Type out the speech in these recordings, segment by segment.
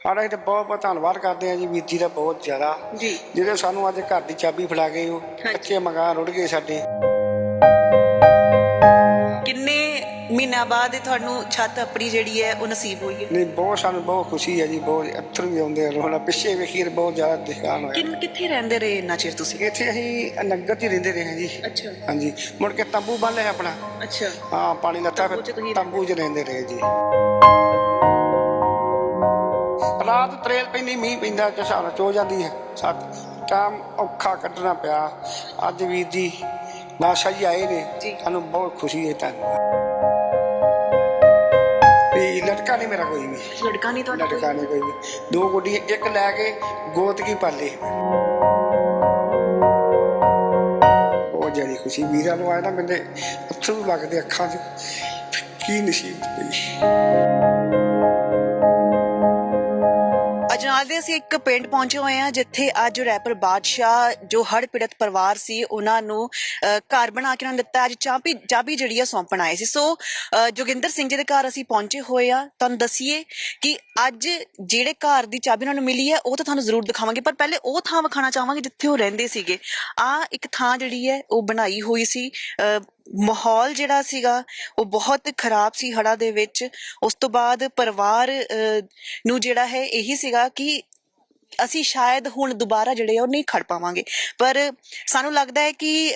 ਸਾਡਾ ਇਹ ਬਹੁਤ ਬਹੁਤ ਧੰਨਵਾਦ ਕਰਦੇ ਹਾਂ ਜੀ ਵੀਰ ਜੀ ਦਾ ਬਹੁਤ ਜ਼ਿਆਦਾ। ਜੀ। ਜਿਹੜੇ ਸਾਨੂੰ ਅੱਜ ਘਰ ਦੀ ਚਾਬੀ ਫੜਾ ਗਏ ਉਹ ਕੱਚੇ ਮਕਾਨ ਰੁੜ ਗਏ ਸਾਡੇ। ਕਿੰਨੇ ਮਹੀਨਿਆਂ ਬਾਅਦ ਤੁਹਾਨੂੰ ਛੱਤ ਆਪਣੀ ਜਿਹੜੀ ਹੈ ਉਹ ਨਸੀਬ ਹੋਈ ਹੈ? ਨਹੀਂ ਬਹੁਤ ਸਾਨੂੰ ਬਹੁਤ ਖੁਸ਼ੀ ਹੈ ਜੀ ਬਹੁਤ ਅੱਥਰ ਵੀ ਆਉਂਦੇ ਆ ਹੁਣ ਪਿੱਛੇ ਵੇਖੀਏ ਤਾਂ ਬਹੁਤ ਜ਼ਿਆਦਾ ਦਿਖਾਣ ਹੋਇਆ। ਕਿੰਨ ਕਿੱਥੇ ਰਹਿੰਦੇ ਰਹੇ ਇੰਨਾ ਚਿਰ ਤੁਸੀਂ? ਇੱਥੇ ਅਸੀਂ ਨਗਰ 'ਚ ਹੀ ਰਹਿੰਦੇ ਰਹੇ ਹਾਂ ਜੀ। ਅੱਛਾ। ਹਾਂਜੀ। ਮੁੜ ਕੇ ਤੰਬੂ ਬੰਨ ਲਿਆ ਆਪਣਾ। ਅੱਛਾ। ਹਾਂ ਪਾਣੀ 'ਚ ਫਿਰ ਤੰਬੂ 'ਚ ਰਹਿੰਦੇ ਰਹੇ ਜੀ। ਰਾਤ ਤਰੇਲ ਪੈਂਦੀ ਮੀਂਹ ਪੈਂਦਾ ਕਿ ਸਾਰਾ ਚੋ ਜਾਂਦੀ ਹੈ। ਸੱਤ ਟਾਈਮ ਔਖਾ ਕੱਢਣਾ ਪਿਆ। ਅੱਜ ਵੀਰ ਜੀ ਨਾਸ਼ਾ ਜੀ ਆਏ ਨੇ। ਸਾਨੂੰ ਬਹੁਤ ਖੁਸ਼ੀ ਹੈ ਤੁਹਾਨੂੰ ਵੀ ਲਟਕਾ ਨਹੀਂ ਮੇਰਾ ਕੋਈ ਵੀ। ਲੜਕਾ ਨਹੀਂ ਤੁਹਾਡਾ? ਲਟਕਾ ਨਹੀਂ ਕੋਈ ਵੀ। ਦੋ ਗੁੱਡੀਆਂ ਇੱਕ ਲੈ ਕੇ ਗੋਤ ਕੀ ਪਾਲੇ। ਉਹ ਜਿਹੜੀ ਖੁਸ਼ੀ। ਵੀਰਾਂ ਨੂੰ ਆਇਆ ਨਾ ਮੈਨੇ ਅਥਰੂ ਲੱਗਦੇ ਅੱਖਾਂ 'ਚ। ਕੀ ਨਸੀਬ ਪਈ ਦੇ ਅਸੀਂ ਇੱਕ ਪਿੰਡ ਪਹੁੰਚੇ ਹੋਏ ਹਾਂ ਜਿੱਥੇ ਅੱਜ ਰੈਪਰ ਬਾਦਸ਼ਾਹ ਜੋ ਹੜ੍ਹ ਪੀੜਤ ਪਰਿਵਾਰ ਸੀ ਉਹਨਾਂ ਨੂੰ ਘਰ ਬਣਾ ਕੇ ਉਹਨਾਂ ਨੂੰ ਦਿੱਤਾ। ਅੱਜ ਚਾਬੀ ਚਾਬੀ ਜਿਹੜੀ ਆ ਸੌਂਪਣ ਆਏ ਸੀ। ਸੋ ਜੋਗਿੰਦਰ ਸਿੰਘ ਜੀ ਦੇ ਘਰ ਅਸੀਂ ਪਹੁੰਚੇ ਹੋਏ ਆ ਤੁਹਾਨੂੰ ਦਸੀਏ ਕਿ ਅੱਜ ਜਿਹੜੇ ਘਰ ਦੀ ਚਾਬੀ ਉਹਨਾਂ ਨੂੰ ਮਿਲੀ ਹੈ ਉਹ ਤਾਂ ਤੁਹਾਨੂੰ ਜ਼ਰੂਰ ਦਿਖਾਵਾਂਗੇ। ਪਰ ਪਹਿਲੇ ਉਹ ਥਾਂ ਵਿਖਾਣਾ ਚਾਹਾਂਗੇ ਜਿੱਥੇ ਉਹ ਰਹਿੰਦੇ ਸੀਗੇ। ਆ ਇੱਕ ਥਾਂ ਜਿਹੜੀ ਹੈ ਉਹ ਬਣਾਈ ਹੋਈ ਸੀ। ਅ, ਮਾਹੌਲ ਜਿਹੜਾ ਸੀਗਾ ਉਹ ਬਹੁਤ ਖਰਾਬ ਸੀ ਹੜਾ ਦੇ ਵਿੱਚ। ਉਸ ਤੋਂ ਬਾਅਦ ਪਰਿਵਾਰ ਨੂੰ ਜਿਹੜਾ ਹੈ ਇਹੀ ਸੀਗਾ ਕਿ ਅਸੀਂ ਸ਼ਾਇਦ ਹੁਣ ਦੁਬਾਰਾ ਜਿਹੜੇ ਉਹ ਨਹੀਂ ਖੜ ਪਾਵਾਂਗੇ। ਪਰ ਸਾਨੂੰ ਲੱਗਦਾ ਹੈ ਕਿ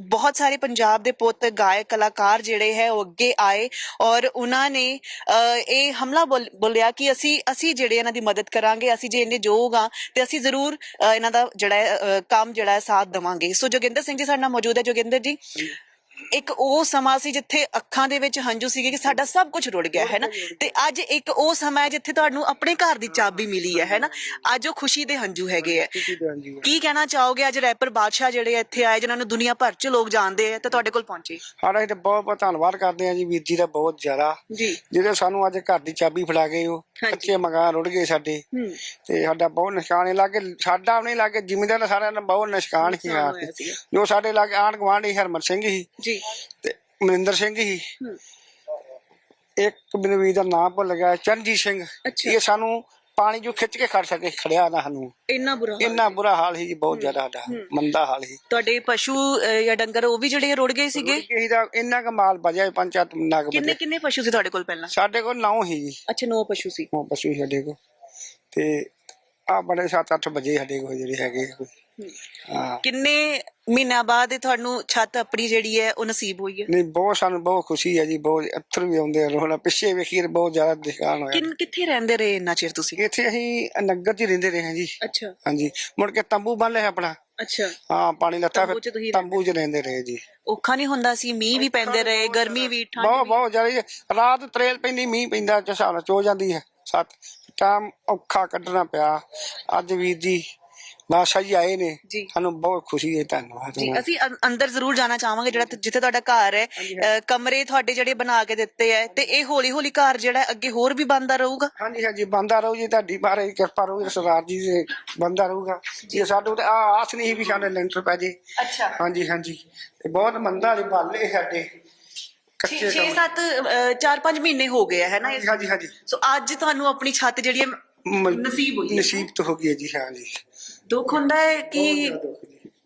ਬਹੁਤ ਸਾਰੇ ਪੰਜਾਬ ਦੇ ਪੁੱਤ ਗਾਇਕ ਕਲਾਕਾਰ ਜਿਹੜੇ ਹੈ ਉਹ ਅੱਗੇ ਆਏ ਔਰ ਉਹਨਾਂ ਨੇ ਅ, ਇਹ ਹਮਲਾ ਬੋਲ- ਬੋਲਿਆ ਕਿ ਅਸੀਂ ਅਸੀਂ ਜਿਹੜੇ ਇਹਨਾਂ ਦੀ ਮਦਦ ਕਰਾਂਗੇ ਅਸੀਂ ਜੇ ਇਹਨੇ ਜੋਗਾ ਤੇ ਅਸੀਂ ਜ਼ਰੂਰ ਇਹਨਾਂ ਦਾ ਜਿਹੜਾ ਹੈ, ਕੰਮ ਜਿਹੜਾ ਸਾਥ ਦੇਵਾਂਗੇ। ਸੋ ਜੋਗਿੰਦਰ ਸਿੰਘ ਜੀ ਸਾਡੇ ਨਾਲ ਮੌਜੂਦ ਹੈ। ਜੋਗਿੰਦਰ ਜੀ ਇੱਕ ਉਹ ਸਮਾਂ ਸੀ ਜਿੱਥੇ ਅੱਖਾਂ ਦੇ ਵਿੱਚ ਹੰਝੂ ਸੀਗੇ ਕਿ ਸਾਡਾ ਸਭ ਕੁਝ ਰੁੜ ਗਿਆ ਹੈ ਨਾ? ਤੇ ਅੱਜ ਇੱਕ ਉਹ ਸਮਾਂ ਹੈ ਜਿੱਥੇ ਤੁਹਾਨੂੰ ਆਪਣੇ ਘਰ ਦੀ ਚਾਬੀ ਮਿਲੀ ਹੈ ਹੈ ਨਾ? ਅੱਜ ਉਹ ਖੁਸ਼ੀ ਦੇ ਹੰਝੂ ਹੈਗੇ ਆ। ਕੀ ਕਹਿਣਾ ਚਾਹੋਗੇ? ਅੱਜ ਰੈਪਰ ਬਾਦਸ਼ਾਹ ਜਿਹੜੇ ਇੱਥੇ ਆਏ ਜਿਨ੍ਹਾਂ ਨੂੰ ਦੁਨੀਆ ਭਰ ਚ ਲੋਕ ਜਾਣਦੇ ਆ ਤੇ ਤੁਹਾਡੇ ਕੋਲ ਪਹੁੰਚੇ। ਸਾਡਾ ਇਹ ਬਹੁਤ ਬਹੁਤ ਧੰਨਵਾਦ ਕਰਦੇ ਹਾਂ ਜੀ ਵੀਰ ਜੀ ਦਾ ਬਹੁਤ ਜ਼ਿਆਦਾ। ਜੀ। ਜਿਹੜੇ ਸਾਨੂੰ ਅੱਜ ਘਰ ਦੀ ਚਾਬੀ ਫੜਾ ਗਏ ਉਹ। ਕੱਚੇ ਮਕਾਨ ਰੁੜ ਗਏ ਸਾਡੇ। ਤੇ ਸਾਡਾ ਬਹੁਤ ਨਿਸ਼ਾਨ ਲਾਗੇ ਸਾਡਾ ਨਹੀਂ ਲਾਗੇ ਜ਼ਿਮੀਂਦਾਰ ਸਾਰਿਆਂ ਦਾ ਬਹੁਤ ਨਿਸ਼ਾਨ ਕੀ ਨੁਕਸਾਨ ਆ ਹੋਇਆ ਸੀਗਾ। ਜੋ ਸਾਡੇ ਲਾਗੇ ਆਂਢ ਗੁਆਂਢੀ ਹਰਮਨ ਸਿੰਘ ਸੀ ਜੀ। ਤੇ ਮਨਿੰਦਰ ਸਿੰਘ ਸੀ ਹੂੰ। ਇੱਕ ਮੈਨੂੰ ਵੀ ਦਾ ਨਾਮ ਭੁੱਲ ਗਿਆ ਚਰਨਜੀਤ ਸਿੰਘ। ਇਹ ਸਾਨੂੰ ਪਾਣੀ ਜੋ ਖਿੱਚ ਕੇ ਖੜ ਸਕੇ ਖੜਿਆ ਨਾ ਸਾਨੂੰ। ਇੰਨਾ ਬੁਰਾ ਹਾਲ। ਇੰਨਾ ਬੁਰਾ ਹਾਲ ਸੀ ਜੀ ਬਹੁਤ ਜ਼ਿਆਦਾ ਸਾਡਾ। ਮੰਦਾ ਹਾਲ ਸੀ। ਤੁਹਾਡੇ ਪਸ਼ੂ ਜਾਂ ਡੰਗਰ ਉਹ ਵੀ ਜਿਹੜੇ ਰੁੜ ਗਏ ਸੀਗੇ? ਇਹੀ ਦਾ ਇੰਨਾ ਕ ਮਾਲ ਬਜਿਆ ਪੰਜ ਸੱਤ ਨਗ ਕਿੰਨੇ ਕਿੰਨੇ ਪਸ਼ੂ ਸੀ ਤੁਹਾਡੇ ਕੋਲ ਪਹਿਲਾਂ? ਸਾਡੇ ਕੋਲ ਨੌ ਹੀ ਜੀ। ਅੱਛਾ ਨੌ ਪਸ਼ੂ ਸੀ। ਉਹ ਪਸ਼ੂ ਸੀ ਸਾਡੇ ਕੋਲ। ਤੇ ਆ ਬੜੇ 7-8 ਵਜੇ ਸਾਡੇ ਕੋਲ ਜਿਹੜੇ ਹੈਗੇ ਕੋਈ। ਕਿੰਨੇ ਮਹੀਨਿਆਂ ਬਾਅਦ ਇਹ ਤੁਹਾਨੂੰ ਛੱਤ ਆਪਣੀ ਜਿਹੜੀ ਹੈ ਉਹ ਨਸੀਬ ਹੋਈ ਹੈ? ਨਹੀਂ ਬਹੁਤ ਸਾਨੂੰ ਬਹੁਤ ਖੁਸ਼ੀ ਹੈ ਜੀ ਬਹੁਤ ਅੱਥਰ ਵੀ ਆਉਂਦੇ ਆ ਹੁਣ ਪਿੱਛੇ ਵੇਖੀਏ ਤਾਂ ਬਹੁਤ ਜ਼ਿਆਦਾ ਦਿਖਾਣ ਹੋਇਆ। ਕਿੰਨ ਕਿੱਥੇ ਰਹਿੰਦੇ ਰਹੇ ਇੰਨਾ ਚਿਰ ਤੁਸੀਂ? ਇੱਥੇ ਅਸੀਂ ਨਗਰ 'ਚ ਹੀ ਰਹਿੰਦੇ ਰਹੇ ਹਾਂ ਜੀ। ਅੱਛਾ। ਹਾਂਜੀ। ਮੁੜ ਕੇ ਤੰਬੂ ਬੰਨ ਲਿਆ ਆਪਣਾ। ਅੱਛਾ। ਹਾਂ ਪਾਣੀ ਲੱਥਾ ਤੰਬੂ 'ਚ ਤੁਸੀਂ ਤੰਬੂ 'ਚ ਰਹਿੰਦੇ ਰਹੇ ਜੀ। ਔਖਾ ਨਹੀਂ ਹੁੰਦਾ ਸੀ? ਮੀਂਹ ਵੀ ਪੈਂਦੇ ਰਹੇ ਗਰਮੀ ਵੀ ਠੰਡ ਬਹੁਤ ਵੀ। ਬਹੁਤ ਜ਼ਿਆਦਾ ਜੀ। ਰਾਤ ਤਰੇਲ ਪੈਂਦੀ ਮੀਂਹ ਪੈਂਦਾ ਸਾਰਾ ਚੋ ਜਾਂਦੀ ਹੈ। ਸੱਤ। ਟਾਈਮ ਔਖਾ ਕੱਢਣਾ ਪਿਆ। ਅੱਜ ਵੀਰ ਜੀ ਨਾਸ਼ਾ ਜੀ ਆਏ ਨੇ। ਜੀ। ਸਾਨੂੰ ਬਹੁਤ ਖੁਸ਼ੀ ਹੈ ਧੰਨਵਾਦ ਜੀ ਅਸੀਂ ਅੰ- ਅੰਦਰ ਜ਼ਰੂਰ ਜਾਣਾ ਚਾਹਾਂਗੇ ਜਿਹੜਾ ਜਿੱਥੇ ਤੁਹਾਡਾ ਘਰ ਹੈ। ਅ, ਕਮਰੇ ਤੁਹਾਡੇ ਜਿਹੜੇ ਬਣਾ ਕੇ ਦਿੱਤੇ ਹੈ ਤੇ ਇਹ ਹੌਲੀ ਹੌਲੀ ਘਰ ਜਿਹੜਾ ਹੈ ਅੱਗੇ ਹੋਰ ਵੀ ਬਣਦਾ ਰਹੂਗਾ? ਹਾਂਜੀ ਹਾਂਜੀ ਬੰਦਾ ਰਹੂ ਜੀ ਤੁਹਾਡੀ ਬਾਰੇ ਕਿਰਪਾ ਰਹੂ ਸਰਦਾਰ ਜੀ ਦੇ ਬੰਦਾ ਰਹੂਗਾ। ਜੀ ਸਾਨੂੰ ਤੇ ਆ ਆਸ ਨਹੀਂ ਸੀ ਵੀ ਸਾਡੇ ਲੈਂਟਰ ਪੈ ਜੇ। ਅੱਛਾ। ਹਾਂਜੀ ਹਾਂਜੀ। ਤੇ ਬਹੁਤ ਮੰਦਾ ਵਾਲੇ ਬਾਲੇ ਸਾਡੇ। ਕੱਚੇ 6 ਕਮਰੇ। 7 4 5 ਮਹੀਨੇ ਹੋ ਗਏ ਹੈ ਨਾ? ਇਸ- ਹਾਂਜੀ ਹਾਂਜੀ। ਸੋ ਅੱਜ ਤੁਹਾਨੂੰ ਆਪਣੀ ਛੱਤ ਜਿਹੜੀ ਹੈ ਮ- ਨਸੀਬ ਹੋਈ ਹੈ। ਨਸੀਬ ਤਾਂ ਹੋ ਗਈ ਹੈ ਜੀ ਦੁੱਖ ਹੁੰਦਾ ਹੈ ਕਿ ਜੀ।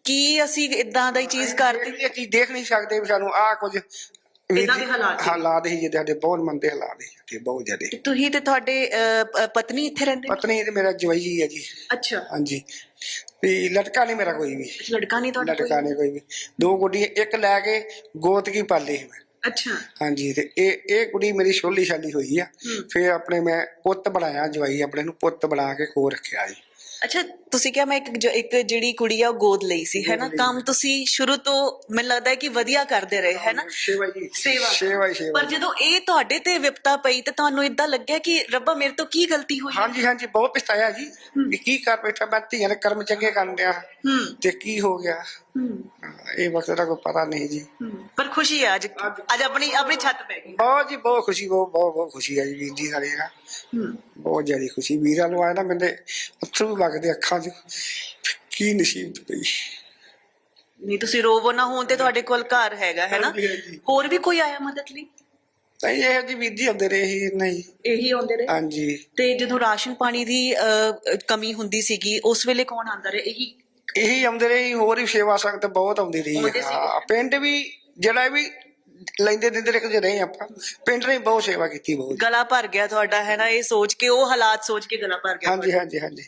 ਕੀ ਅਸੀਂ ਇਦਾਂ ਦੀ ਚੀਜ਼ ਕਰਦੇ? ਇਹ ਚੀਜ਼ ਦੇਖ ਨਹੀਂ ਸਕਦੇ ਵੀ ਸਾਨੂੰ ਆ ਕੁਝ ਏਦਾਂ ਦੇ ਹਾਲਾਤ ਸੀ। ਹਾਲਾਤ ਹੀ ਜਿਹਦੇ ਸਾਡੇ ਬਹੁਤ ਮੰਦੇ ਹਾਲਾਤ ਹੀ ਸਾਡੇ ਬਹੁਤ ਜ਼ਿਆਦੇ। ਤੇ ਤੁਸੀਂ ਤੇ ਤੁਹਾਡੇ ਪ- ਪਤਨੀ ਇੱਥੇ ਰਹਿੰਦੇ? ਨੇ? ਪਤਨੀ ਤੇ ਮੇਰਾ ਜਵਾਈ ਹੈ ਜੀ। ਅੱਛਾ। ਹਾਂਜੀ ਵੀ ਲਟਕਾ ਨਹੀਂ ਮੇਰਾ ਕੋਈ ਵੀ। ਲੜਕਾ ਨਹੀਂ ਤੁਹਾਡਾ ਲਟਕਾ ਨਹੀਂ ਕੋਈ ਵੀ। ਦੋ ਗੁੱਡੀਆਂ ਇੱਕ ਲੈ ਕੇ ਗੋਤ ਕੀ ਪਾਲੀ ਮੈਂ। ਅੱਛਾ। ਹਾਂਜੀ ਤੇ ਇਹ ਇਹ ਕੁੜੀ ਮੇਰੀ ਛੋਲੀ ਛਾਲੀ ਹੋਈ ਆ। ਫਿਰ ਆਪਣੇ ਮੈਂ ਪੁੱਤ ਬਣਾਇਆ ਜਵਾਈ ਆਪਣੇ ਨੂੰ ਪੁੱਤ ਬਣਾ ਕੇ ਕੋ ਰੱਖਿਆ ਜੀ। ਅੱਛਾ ਤੁਸੀਂ ਕਿਹਾ ਮੈਂ ਇੱਕ ਜ- ਇੱਕ ਜਿਹੜੀ ਕੁੜੀ ਆ ਉਹ ਗੋਦ ਲਈ ਸੀ ਹੈ ਨਾ? ਕੰਮ ਤੁਸੀਂ ਸ਼ੁਰੂ ਤੋਂ ਮੈਨੂੰ ਲੱਗਦਾ ਹੈ ਕਿ ਵਧੀਆ ਕਰਦੇ ਰਹੇ ਹੈ ਨਾ? ਸੇਵਾ ਜੀ ਸੇਵਾ। ਸੇਵਾ ਹੀ ਸੇਵਾ। ਪਰ ਜਦੋਂ ਇਹ ਤੁਹਾਡੇ ਤੇ ਵਿਪਤਾ ਪਈ ਤੇ ਤੁਹਾਨੂੰ ਇਦਾਂ ਲੱਗਿਆ ਕਿ ਰੱਬਾ ਮੇਰੇ ਤੋਂ ਕੀ ਗਲਤੀ ਹੋਈ? ਹਾਂਜੀ ਹਾਂਜੀ ਬਹੁਤ ਪਛਤਾਇਆ ਜੀ ਵੀ ਕੀ ਕਰ ਬੈਠਾ ਮੈਂ ਧੀਆਂ ਦੇ ਕਰਮ ਚੰਗੇ ਕਰਨ ਡਿਆ। ਹੂੰ। ਤੇ ਕੀ ਹੋ ਗਿਆ? ਹੂੰ। ਹਾਂ, ਇਹ ਵਕਤ ਦਾ ਕੋਈ ਪਤਾ ਨਹੀਂ ਜੀ। ਹੂੰ। ਪਰ ਖੁਸ਼ੀ ਹੈ ਅੱਜ। ਅੱਜ ਆਪਣੀ ਆਪਣੀ ਛੱਤ ਪੈ ਗਈ। ਬਹੁਤ ਜੀ ਬਹੁਤ ਖੁਸ਼ੀ ਬਹੁਤ ਬਹੁਤ ਬਹੁਤ ਖੁਸ਼ੀ ਹੈ ਜੀ ਵੀਰ ਜੀ ਨਾਲ। ਹੂੰ। ਬਹੁਤ ਜ਼ਿਆਦਾ ਖੁਸ਼ੀ। ਵੀਰਾਂ ਨੂੰ ਆਇਆ ਨਾ ਮੈਨੇ ਅਥਰੂ ਲੱਗਦੇ ਅੱਖਾਂ 'ਚ ਕੀ ਨਸੀਬ ਪਈ? ਨਹੀਂ ਤੁਸੀਂ ਰੋਵੋ ਨਾ ਹੋਣ ਤੇ ਤੁਹਾਡੇ ਕੋਲ ਘਰ ਹੈਗਾ ਹੈ ਨਾ ਹਾਂਜੀ, ਹਾਂਜੀ। ਹੋਰ ਵੀ ਕੋਈ ਆਇਆ ਮਦਦ ਲਈ? ਤਾਂ ਇਹ ਜੀ ਵੀਰ ਜੀ ਆਉਂਦੇ ਰਹੇ ਸੀ ਨਹੀਂ। ਇਹੀ ਆਉਂਦੇ ਰਹੇ? ਹਾਂਜੀ। ਤੇ ਜਦੋਂ ਰਾਸ਼ਨ ਪਾਣੀ ਦੀ ਅਹ, ਕਮੀ ਹੁੰਦੀ ਸੀਗੀ ਉਸ ਵੇਲੇ ਕੌਣ ਆਉਂਦਾ ਰਿਹਾ? ਇਹੀ? ਇਹੀ ਆਉਂਦੇ ਰਹੇ ਹੋਰ ਵੀ ਸੇਵਾ ਸੰਗਤ ਬਹੁਤ ਆਉਂਦੀ ਰਹੀ ਆਉਂਦੇ ਹੈ। ਸੀਗੇ। ਹਾਂ, ਪਿੰਡ ਵੀ ਜਿਹੜਾ ਵੀ ਲੈਂਦੇ ਦਿੰਦੇ ਰਹੇ ਰਹੇ ਆਪਾਂ। ਪਿੰਡ ਨੇ ਬਹੁਤ ਸੇਵਾ ਕੀਤੀ ਬਹੁਤ। ਗਲਾ ਭਰ ਗਿਆ ਤੁਹਾਡਾ ਹੈ ਨਾ? ਇਹ ਸੋਚ ਕੇ ਉਹ ਹਾਲਾਤ ਸੋਚ ਕੇ ਗਲਾ ਭਰ ਗਿਆ ਹਾਂਜੀ ਹਾਂਜੀ ਹਾਂਜੀ।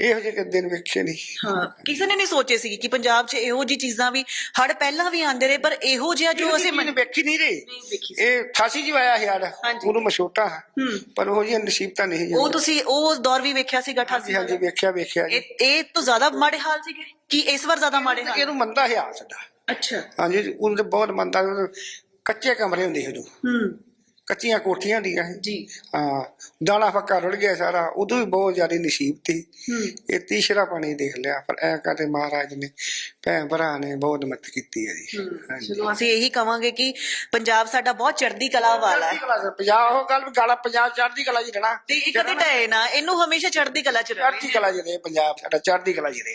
ਇਹੋ ਜਿਹੇ ਦਿਨ ਵੇਖੇ ਨਹੀਂ। ਹਾਂ ਕਿਸੇ ਨੇ ਨਹੀਂ ਸੋਚੇ ਸੀ ਕਿ ਪੰਜਾਬ 'ਚ ਇਹੋ ਜੀ ਚੀਜ਼ਾਂ ਵੀ ਹੜ ਪਹਿਲਾਂ ਵੀ ਆਉਂਦੇ ਰਹੇ ਪਰ ਇਹੋ ਜਿਹਾ ਜੋ ਅਸੀਂ ਮੈਨੂੰ ਵੇਖੀ ਨਹੀਂ ਰਹੀ। ਸੀ। ਇਹ 88 ਜੀ ਆਇਆ ਸੀ ਹੜ। ਉਹਨੂੰ ਮੈਂ ਛੋਟਾ ਹਾਂ। ਹੂੰ। ਪਰ ਉਹ ਜੀ ਨਸੀਬਤਾ ਨਹੀਂ ਉਹ ਤੁਸੀਂ ਉਹ ਦੌਰ ਵੀ ਵੇਖਿਆ ਸੀਗਾ 88 ਹਾਂਜੀ ਹਾਂਜੀ ਵੇਖਿਆ ਵੇਖਿਆ ਇਹ ਤੋਂ ਜ਼ਿਆਦਾ ਮਾੜੇ ਹਾਲ ਸੀਗੇ? ਕਿ ਇਸ ਵਾਰ ਜ਼ਿਆਦਾ ਮਾੜੇ ਹਾਲ? ਇਹਨੂੰ ਮੰਦਾ ਹਾਲ ਸਾਡਾ। ਅੱਛਾ। ਹਾਂਜੀ ਉਹਨੂੰ ਤੇ ਬਹੁਤ ਮੰਦਾ ਉਦੋਂ ਕੱਚੇ ਕਮਰੇ ਹੁੰਦੇ ਸੀ ਉਦੋਂ। ਹੂੰ। ਕੱਚੀਆਂ ਕੋਠੀਆਂ ਹੁੰਦੀਆਂ ਸੀ। ਜੀ। ਹਾਂ ਦਾਣਾ ਫੱਕਾ ਰੁੜ ਗਿਆ ਸਾਰਾ। ਉਦੋਂ ਵੀ ਬਹੁਤ ਜ਼ਿਆਦਾ ਨਸੀਬ ਸੀ। ਹੂੰ। ਇਹ ਤੀਸਰਾ ਪਾਣੀ ਦੇਖ ਲਿਆ। ਪਰ ਐ ਕਰਦੇ ਮਹਾਰਾਜ ਨੇ ਭੈਣ ਭਰਾ ਨੇ ਬਹੁਤ ਮਦਦ ਕੀਤੀ ਹੈ ਜੀ। ਹਾਂਜੀ। ਚਲੋ ਅਸੀਂ ਇਹੀ ਕਵਾਂਗੇ ਕਿ ਪੰਜਾਬ ਸਾਡਾ ਬਹੁਤ ਚੜ੍ਹਦੀ ਕਲਾ ਵਾਲਾ ਹੈ। ਪੰਜਾਬ ਉਹ ਗੱਲ ਗਾਲਾ ਪੰਜਾਬ ਚੜ੍ਹਦੀ ਕਲਾ ਜੀ ਰਹਿਣਾ। ਤੇ ਇਹ ਕਦੇ ਟਏ ਨਾ ਇਹਨੂੰ ਹਮੇਸ਼ਾ ਚੜ੍ਹਦੀ ਕਲਾ ਚ ਰਹੇ ਚੜ੍ਹਦੀ ਕਲਾ ਜੀ ਰਹੇ ਪੰਜਾਬ ਸਾਡਾ ਚੜ੍ਹਦੀ ਕਲਾ ਜੀ ਰਹੇ।